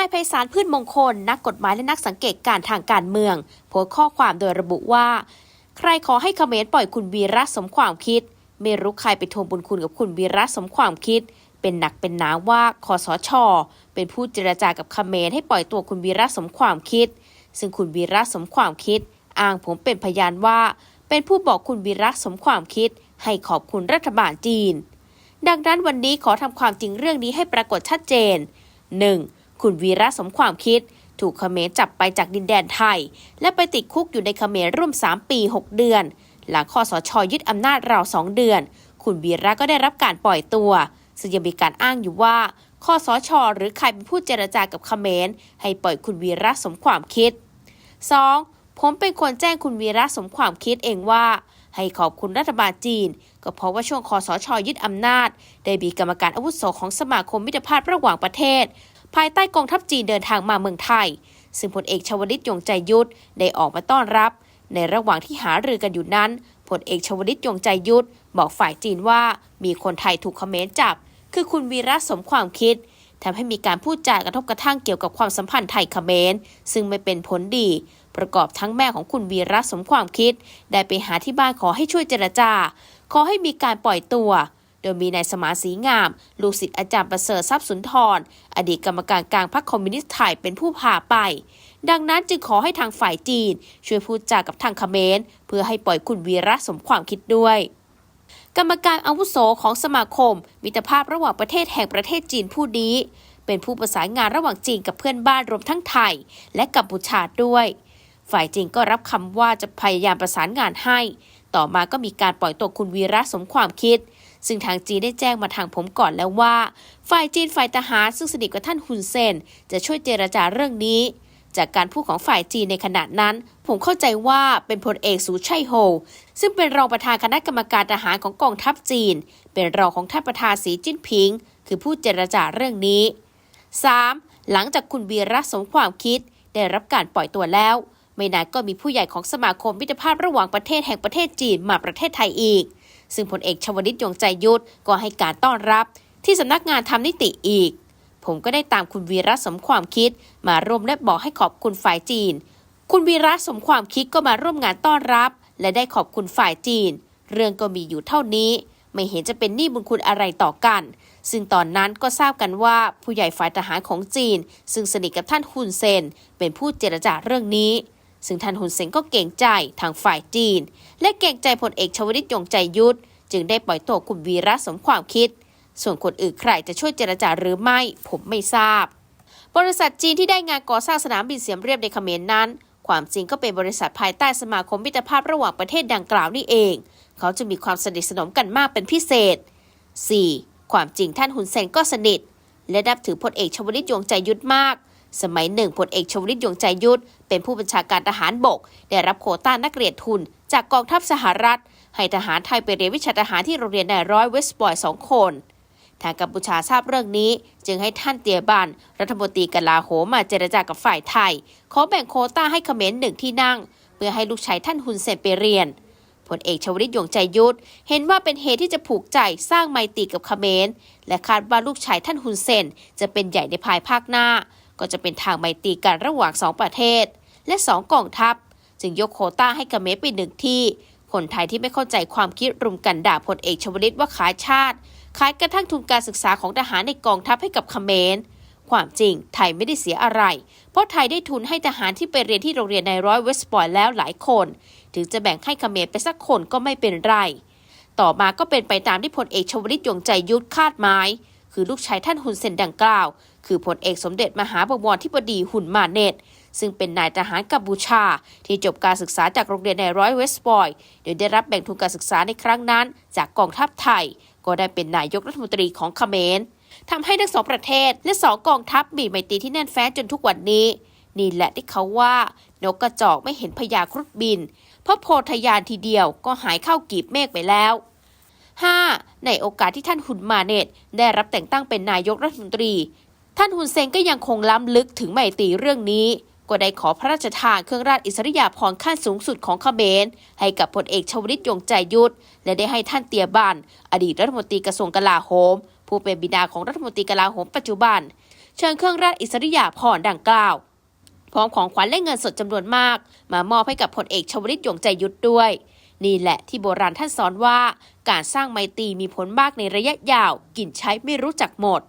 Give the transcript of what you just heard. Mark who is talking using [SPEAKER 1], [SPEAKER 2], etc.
[SPEAKER 1] ายไพศาลพืชมงคล นักกฎหมายและนักสังเกตการณ์ทางการเมืองโพสต์ข้อความโดยระบุว่า ใครขอให้เขมรปล่อยคุณวีระสมความคิด ไม่รู้ใครไปทวงบุญคุณกับคุณวีระสมความคิด เป็นหนักเป็นหนาว่าคอสช เป็นผู้เจรจากับเขมรให้ปล่อยตัวคุณวีระสมความคิด ซึ่งคุณวีระสมความคิด อ้างผมเป็นพยานว่า เป็นผู้บอกคุณวีระสมความคิด ให้ขอบคุณรัฐบาลจีน ดังนั้นวันนี้ขอทำความจริงเรื่องนี้ให้ปรากฏชัดเจน 1. คุณวีระสมความคิด ถูกเขมรจับไปจากดินแดนไทย และไปติดคุกอยู่ในเขมรร่วม 3 ปี 6 เดือน หลังคอสชยึดอำนาจราว2เดือน คุณวีระก็ได้รับการปล่อยตัว ซึ่งยังมีการอ้างอยู่ว่าคอสช หรือใครเป็นผู้เจรจากับเขมร ให้ปล่อยคุณวีระสมความคิด 2. ผมเป็นคนแจ้งคุณวีระสมความคิดเองว่า ให้ขอบคุณรัฐบาลจีน ก็เพราะว่าช่วงคอสชยึดอำนาจ ได้มีกรรมการอาวุโสของสมาคมมิตรภาพระหว่างประเทศ ภายใต้กองทัพจีนเดินทางมาเมืองไทย ซึ่งพลเอกชวลิตยงใจยุทธได้ออกมาต้อนรับ ในระหว่างที่หารือกันอยู่นั้นพลเอกชวลิตยงใจยุทธบอกฝ่ายจีนว่ามีคนไทยถูกเขมรจับ คือคุณวีระสมความคิดทำให้มีการพูดจากระทบกระทั่งเกี่ยวกับความสัมพันธ์ไทยเขมร ซึ่งไม่เป็นผลดี ประกอบทั้งแม่ของคุณวีระสมความคิด ได้ไปหาที่บ้านขอให้ช่วยเจรจา ขอให้มีการปล่อยตัว โดยมีนายสมานสีงาม ลูกศิษย์อาจารย์ประเสริฐทรัพย์สุนทร อดีตกรรมการกลางพรรคคอมมิวนิสต์ไทยเป็นผู้พาไป ดังนั้นจึงขอให้ทางฝ่ายจีน ช่วยพูดจากับทางเขมรเพื่อให้ปล่อยคุณวีระสมความคิดด้วย กรรมการอาวุโสของสมาคม มิตรภาพระหว่างประเทศแห่งประเทศจีนผู้นี้ เป็นผู้ประสานงานระหว่างจีนกับเพื่อนบ้านรวมทั้งไทย และกัมพูชาด้วยฝ่ายจีนก็รับคำว่าจะพยายามประสานงานให้ ต่อมาก็มีการปล่อยตัวคุณวีระสมความคิด ซึ่งทางจีนได้แจ้งมาทางผมก่อนแล้วว่า ฝ่ายจีนฝ่ายทหารซึ่งสนิทกับท่านฮุนเซน จะช่วยเจรจาเรื่องนี้ จากการพูดของฝ่ายจีนในขณะนั้น ผมเข้าใจว่าเป็นพลเอกสูชัยโฮ ซึ่งเป็นรองประธานคณะกรรมการทหารของกองทัพจีน เป็นรองของท่านประธานสีจิ้นผิง คือผู้เจรจาเรื่องนี้ 3. หลังจากคุณวีระสมความคิด ได้รับการปล่อยตัวแล้วไม่นานก็มีผู้ใหญ่ของสมาคมมิตรภาพระหว่างประเทศแห่งประเทศจีนมาประเทศไทยอีก ซึ่งพลเอกชวลิตยงใจยุทธก็ให้การต้อนรับ ที่สำนักงานทำนิติอีก ผมก็ได้ตามคุณวีระสมความคิด มาร่วมและบอกให้ขอบคุณฝ่ายจีน คุณวีระสมความคิดก็มาร่วมงานต้อนรับ และได้ขอบคุณฝ่ายจีน เรื่องก็มีอยู่เท่านี้ ไม่เห็นจะเป็นหนี้บุญคุณอะไรต่อกัน ซึ่งตอนนั้นก็ทราบกันว่าผู้ใหญ่ฝ่ายทหารของจีน ซึ่งสนิทกับท่านฮุนเซนเป็นผู้เจรจาเรื่องนี้ ซึ่งท่านฮุนเซนก็เก่งใจทางฝ่ายจีน และเก่งใจพลเอกชวลิตยงใจยุทธจึงได้ปล่อยตัวคุณวีระสมความคิด ส่วนคนอื่นใครจะช่วยเจรจาหรือไม่ ผมไม่ทราบ บริษัทจีนที่ได้งานก่อสร้างสนามบินเสียมเรียบในเขมรนั้น ความจริงก็เป็นบริษัทภายใต้สมาคมมิตรภาพระหว่างประเทศดังกล่าวนี่เอง เขาจะมีความสนิทสนมกันมากเป็นพิเศษ 4. ความจริงท่านฮุนเซนก็สนิท และนับถือพลเอกชวลิตยงใจยุทธมาก สมัยหนึ่งพลเอกชวลิตยงใจยุทธเป็นผู้บัญชาการทหารบก ได้รับโควต้านักเรียนทุน จากกองทัพสหรัฐ ให้ทหารไทยไปเรียนวิชาทหารที่โรงเรียนนายร้อยเวสต์บอยสองคน ทางกัมพูชาทราบเรื่องนี้ จึงให้ท่านเตียบันรัฐมนตรีกลาโหมมาเจรจากับฝ่ายไทย ขอแบ่งโควต้าให้เขมรหนึ่งที่นั่ง เพื่อให้ลูกชายท่านฮุนเซนไปเรียนพลเอกชวลิตยงใจยุทธเห็นว่าเป็นเหตุที่จะผูกใจสร้างไมตรีกับเขมรและคาดว่าลูกชายท่านฮุนเซนจะเป็นใหญ่ในภายภาคหน้า ก็จะเป็นทางไมตรีกันระหว่างสองประเทศ และสองกองทัพ จึงยกโคต้าให้เขมรไปหนึ่งที่ คนไทยที่ไม่เข้าใจความคิดรุมกันด่าพลเอกชวลิตว่าขายชาติ ขายกระทั่งทุนการศึกษาของทหารในกองทัพให้กับเขมรความจริงไทยไม่ได้เสียอะไร เพราะไทยได้ทุนให้ทหารที่ไปเรียนที่โรงเรียนในร้อยเวสต์บอยแล้วหลายคน ถึงจะแบ่งให้เขมรไปสักคนก็ไม่เป็นไร ต่อมาก็เป็นไปตามที่พลเอกชวลิตยงใจยุทธคาดหมาย คือลูกชายท่านฮุนเซนดังกล่าว คือพลเอกสมเด็จมหาบวรที่บดีหุ่นมาเนตซึ่งเป็นนายทหารกัมพูชา ที่จบการศึกษาจากโรงเรียนในร้อยเวสต์บอย โดยได้รับแบ่งทุนการศึกษาในครั้งนั้น จากกองทัพไทย ก็ได้เป็นนายกรัฐมนตรีของเขมรทำให้ทั้งสองประเทศและสองกองทัพมีไมตรีที่แน่นแฟ้นจนทุกวันนี้ นี่แหละที่เขาว่า นกกระจอกไม่เห็นพญาครุฑบิน เพราะโพธยานทีเดียวก็หายเข้ากีบเมฆไปแล้ว 5. ในโอกาสที่ท่านหุนมาเนตได้รับแต่งตั้งเป็นนายกรัฐมนตรี ท่านหุนเซงก็ยังคงล้ำลึกถึงไม่ตีเรื่องนี้ ก็ได้ขอพระราชทานเครื่องราชอิสริยาภรณ์ขั้นสูงสุดของขเขมรให้กับพลเอกชวลิตยงใจยุทธและได้ให้ท่านเตียบานอดีตรัฐมนตรีกระทรวงกลาโหม ผู้เป็นบิดาของรัฐมนตรีกลาโหมปัจจุบัน เชิญเครื่องราชอิสริยาภรณ์ดังกล่าวพร้อมของขวัญและเงินสดจำนวนมาก มามอบให้กับพลเอกชวลิตยงใจยุทธด้วย นี่แหละที่โบราณท่านสอนว่า การสร้างไมตรีมีผลมากในระยะยาว กินใช้ไม่รู้จักหมด